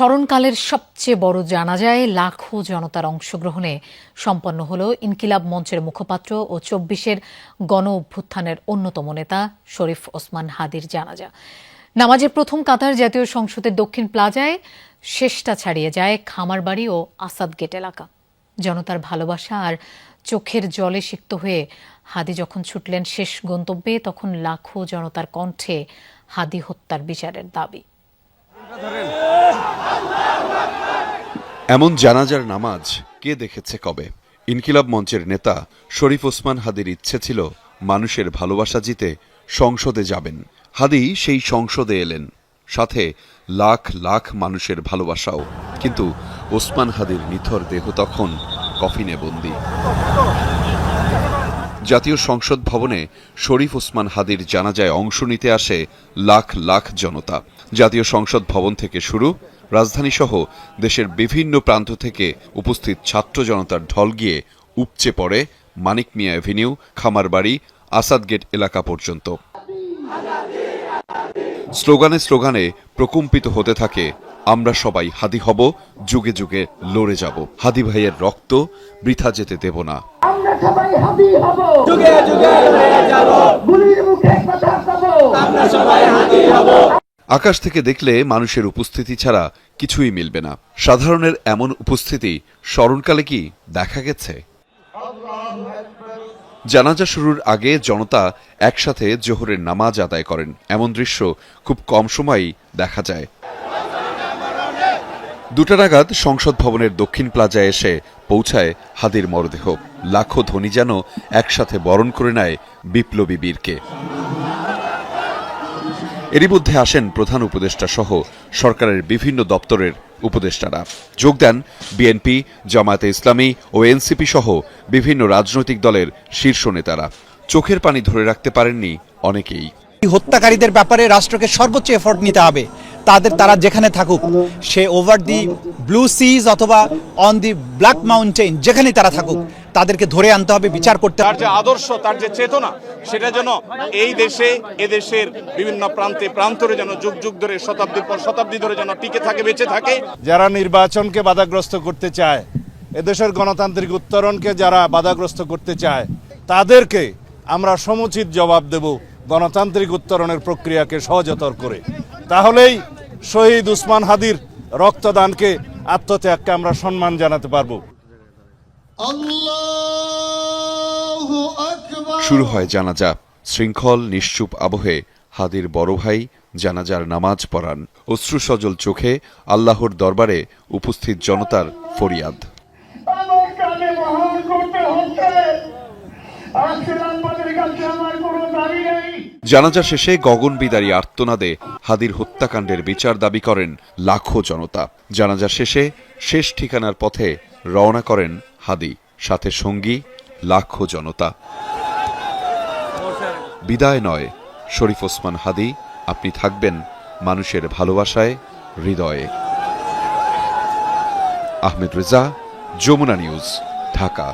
স্মরণকালের সবচেয়ে বড় জানাজায় লাখো জনতার অংশগ্রহণে সম্পন্ন হল ইনকিলাব মঞ্চের মুখপাত্র ও চব্বিশের গণ অভ্যুত্থানের অন্যতম নেতা শরীফ ওসমান হাদির জানাজা। নামাজের প্রথম কাতার জাতীয় সংসদের দক্ষিণ প্লাজায় শেষটা ছাড়িয়ে যায় খামারবাড়ি ও আসাদ গেট এলাকা। জনতার ভালোবাসা আর চোখের জলে সিক্ত হয়ে হাদি যখন ছুটলেন শেষ গন্তব্যে, তখন লাখো জনতার কণ্ঠে হাদি হত্যার বিচারের দাবি। এমন জানাজার নামাজ কে দেখেছে কবে? ইনকিলাব মঞ্চের নেতা শরীফ ওসমান হাদির ইচ্ছে ছিল মানুষের ভালোবাসা জিতে সংসদে যাবেন। হাদি সেই সংসদে এলেন। সাথে লাখ লাখ মানুষের ভালোবাসাও। কিন্তু ওসমান হাদির নিথর দেহ তখন কফিনে বন্দী। জাতীয় সংসদ ভবনে শরীফ ওসমান হাদির জানাজায় অংশ নিতে আসে লাখ লাখ জনতা। জাতীয় সংসদ ভবন থেকে শুরু রাজধানী সহ দেশের বিভিন্ন প্রান্ত থেকে উপস্থিত ছাত্র জনতার ঢল গিয়ে উপচে পড়ে মানিক মিয়া অ্যাভিনিউ খামারবাড়ি, আসাদ গেট এলাকা পর্যন্ত। স্লোগানে স্লোগানে প্রকম্পিত হতে থাকে আমরা সবাই হাদি হব যুগে যুগে লড়ে যাব। হাদি ভাইয়ের রক্ত বৃথা যেতে দেব না। আমরা সবাই হাবি হব। যুগে যুগে লড়ে যাব। গুলির মুখে কথা আমরা সবাই হাতি হব। আকাশ থেকে দেখলে মানুষের উপস্থিতি ছাড়া কিছুই মিলবে না। সাধারণের এমন উপস্থিতি স্মরণকালে কি দেখা গেছে? জানাজা শুরুর আগে জনতা একসাথে জোহরের নামাজ আদায় করেন। এমন দৃশ্য খুব কম সময়ই দেখা যায়। দুটা নাগাদ সংসদ ভবনের দক্ষিণ প্লাজায় এসে পৌঁছায় হাদির মরদেহ। লাখো ধনী যেন একসাথে বরণ করে নেয় বিপ্লবী বীরকে। এরই মধ্যে আসেন প্রধান উপদেষ্টা সহ সরকারের বিভিন্ন দপ্তরের উপদেষ্টারা। যোগ দেন বিএনপি, জামায়াতে ইসলামী ও এনসিপি সহ বিভিন্ন রাজনৈতিক দলের শীর্ষ নেতারা। চোখের পানি ধরে রাখতে পারেননি অনেকেই। হত্যাকারীদের ব্যাপারে রাষ্ট্রকে সর্বোচ্চ এফোর্ট নিতে হবে। তাদের তারা যেখানে থাকুক সে ওভার দি ব্লু সিজ অথবা অন দি ব্ল্যাক মাউন্টেন যেখানেই তারা থাকুক তাদেরকে ধরে আনতে হবে বিচার করতে তার হবে যে আদর্শ তার যে চেতনা সেটা যেন এই দেশে এদেশের বিভিন্ন প্রান্তে প্রান্তরে যেন যুগ যুগ ধরে শতাব্দীর পর শতাব্দী ধরে যেন টিকে থাকে বেঁচে থাকে। যারা নির্বাচনকে বাধাগ্রস্ত করতে চায় এদেশের গণতান্ত্রিক উত্তরণকে যারা বাধাগ্রস্ত করতে চায় তাদেরকে আমরা সমুচিত জবাব দেব গণতান্ত্রিক উত্তরণের প্রক্রিয়াকে সহজতর করে। তাহলেই শহীদ উসমান হাদির রক্তদানকে আত্মত্যাগকে আমরা সম্মান জানাতে পারব। শুরু হয় জানাজা। শৃঙ্খল নিশ্চুপ আবহে হাদির বড় ভাই জানাজার নামাজ পড়ান। অশ্রুসজল চোখে আল্লাহর দরবারে উপস্থিত জনতার ফরিয়াদ। আমার কানে আমার দাবি নেই। জানাজা শেষে গগন বিদারী আর্তনাদে হাদির হত্যাকাণ্ডের বিচার দাবি করেন লাখো জনতা। জানাজা শেষে শেষ ঠিকানার পথে রওনা করেন হাদি, সাথে সঙ্গী লাখো জনতা। বিদায় নয়, শরীফ ওসমান হাদি, আপনি থাকবেন মানুষের ভালোবাসায়, হৃদয়ে। আহমেদ রেজা, যমুনা নিউজ, ঢাকা।